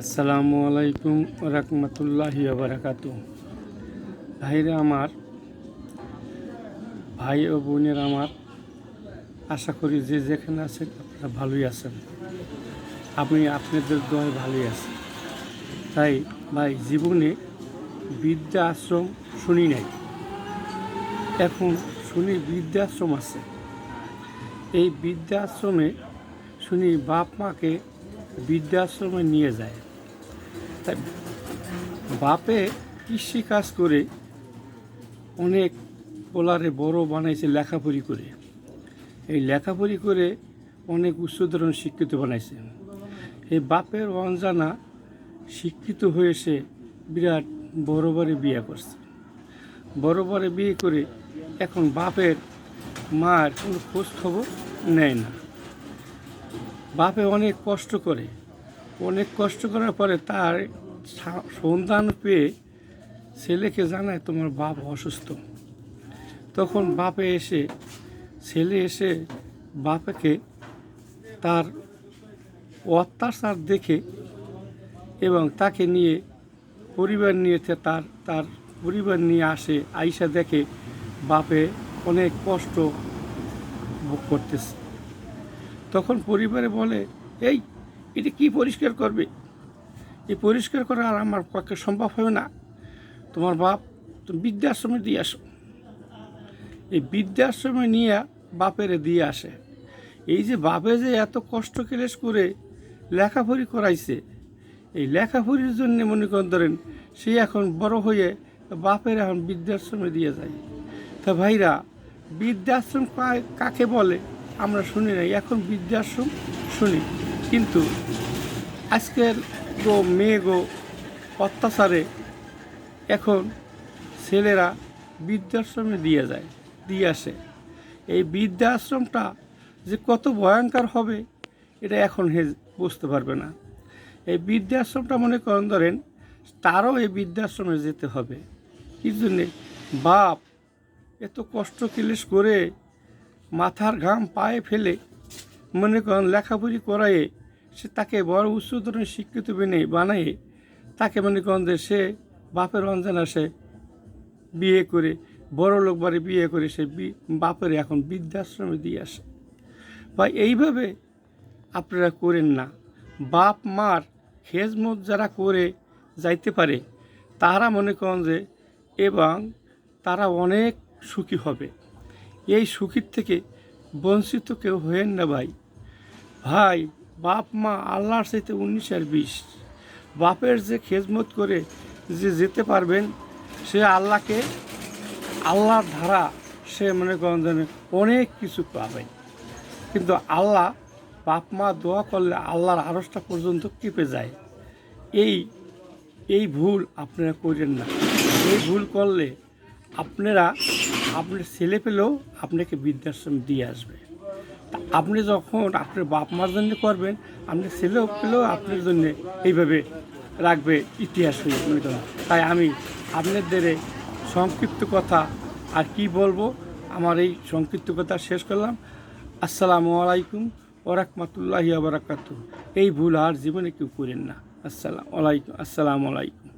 আসসালামু আলাইকুম রহমতুল্লাহি বারাকাতু ভাইরা আমার, ভাই ও বোনের আমার, আশা করি যে যেখানে আছেন আপনারা ভালোই আছেন। আপনি আপনাদের দোয়ায় ভালোই আছি। তাই ভাই, জীবনে বিদ্যা আশ্রম শুনি নাই। এখন শুনি বৃদ্ধাশ্রম আছে। এই বৃদ্ধাশ্রমে শুনি বাপ মাকে বৃদ্ধাশ্রমে নিয়ে যায়। তাই বাপে কৃষি কাজ করে অনেক পোলারে বড় বানাইছে লেখাপড়ি করে। এই লেখাপড়ি করে অনেক উচ্চ উচ্চধরণ শিক্ষিত বানাইছে। এই বাপের অঞ্জানা শিক্ষিত হয়েছে বিরাট বড় বড় বিয়ে করছে। বড় বড় বিয়ে করে এখন বাপের মার কোনো খোঁজ খবর নেয় না। বাপে অনেক কষ্ট করে। অনেক কষ্ট করার পরে তার সন্ধান পেয়ে ছেলেকে জানায়, তোমার বাপ অসুস্থ। তখন বাপে এসে, ছেলে এসে বাপকে তার অত্যাচার দেখে এবং তাকে নিয়ে পরিবার নিয়েছে তার তার পরিবার নিয়ে আসে, আইসা দেখে বাপে অনেক কষ্ট ভোগ করতেছে। তখন পরিবারে বলে, এই, এটা কি পরিষ্কার করবে? এই পরিষ্কার করা আর আমার পক্ষে সম্ভব হবে না। তোমার বাপ, তুমি বৃদ্ধাশ্রমে দিয়ে আসো। এই বৃদ্ধাশ্রমে নিয়ে বাপেরে দিয়ে আসে। এই যে বাপে যে এত কষ্ট ক্লেশ করে লেখাপড়ি করাইছে, এই লেখাপড়ির জন্য মনে করেন, ধরেন, সে এখন বড় হয়ে বাপের এখন বৃদ্ধাশ্রমে দিয়ে যায়। তা ভাইরা, বৃদ্ধাশ্রম কাকে বলে? আমরা শুনি না এখন বৃদ্ধাশ্রম শুনি। কিন্তু আজকের গো মেয়ে গো অত্যাচারে এখন ছেলেরা বৃদ্ধাশ্রমে দিয়ে যায়, দিয়ে আসে। এই বৃদ্ধাশ্রমটা যে কত ভয়ঙ্কর হবে, এটা এখন হে বুঝতে পারবে না। এই বৃদ্ধাশ্রমটা মনে করেন, ধরেন তারও এই বৃদ্ধাশ্রমে যেতে হবে। কি জন্যে? বাপ, এত কষ্ট ক্লেশ করে মাথার ঘাম পায়ে ফেলে মনে করেন লেখাপড়ি করায়ে সে তাকে বড় উচ্চ ধরনের শিক্ষিত বেনে বানায়ে তাকে মনে করেন যে সে বাপের অঞ্জনা সে বিয়ে করে, বড় লোক বাড়ি বিয়ে করে সে বাপের এখন বৃদ্ধাশ্রমে দিয়ে আসে। বা এইভাবে আপনারা করেন না। বাপ, মার খেজমত যারা করে যাইতে পারে, তারা মনে করেন যে এবং তারা অনেক সুখী হবে। এই সুখীর থেকে বঞ্চিত কেউ হয়েন না ভাই। ভাই, বাপ, মা আল্লাহর সাথে উনিশ আর বিশ। বাপের যে খেজমত করে যে যেতে পারবেন, সে আল্লাহকে, আল্লাহর ধারা সে মনে করেন যেন অনেক কিছু পাবেন। কিন্তু আল্লাহ বাপ, মা দোয়া করলে আল্লাহর আড়সটা পর্যন্ত কেঁপে যায়। এই এই ভুল আপনারা করেন না। এই ভুল করলে আপনারা আপনার ছেলে পেলেও আপনাকে বৃদ্ধাশ্রম দিয়ে আসবে। আপনি যখন আপনার বাপ মার জন্য করবেন আপনার ছেলেও পেলেও আপনার জন্য এইভাবে রাখবে ইতিহাস মনে করেন। তাই আমি আপনাদের সংক্ষিপ্ত কথা আর কি বলব, আমার এই সংক্ষিপ্ত কথা শেষ করলাম। আসসালামু আলাইকুম ওরহমতুল্লাহি আবরাকাতু এই ভুল আর জীবনে কেউ করেন না। আসসালাম আলাইকুম আসসালামু আলাইকুম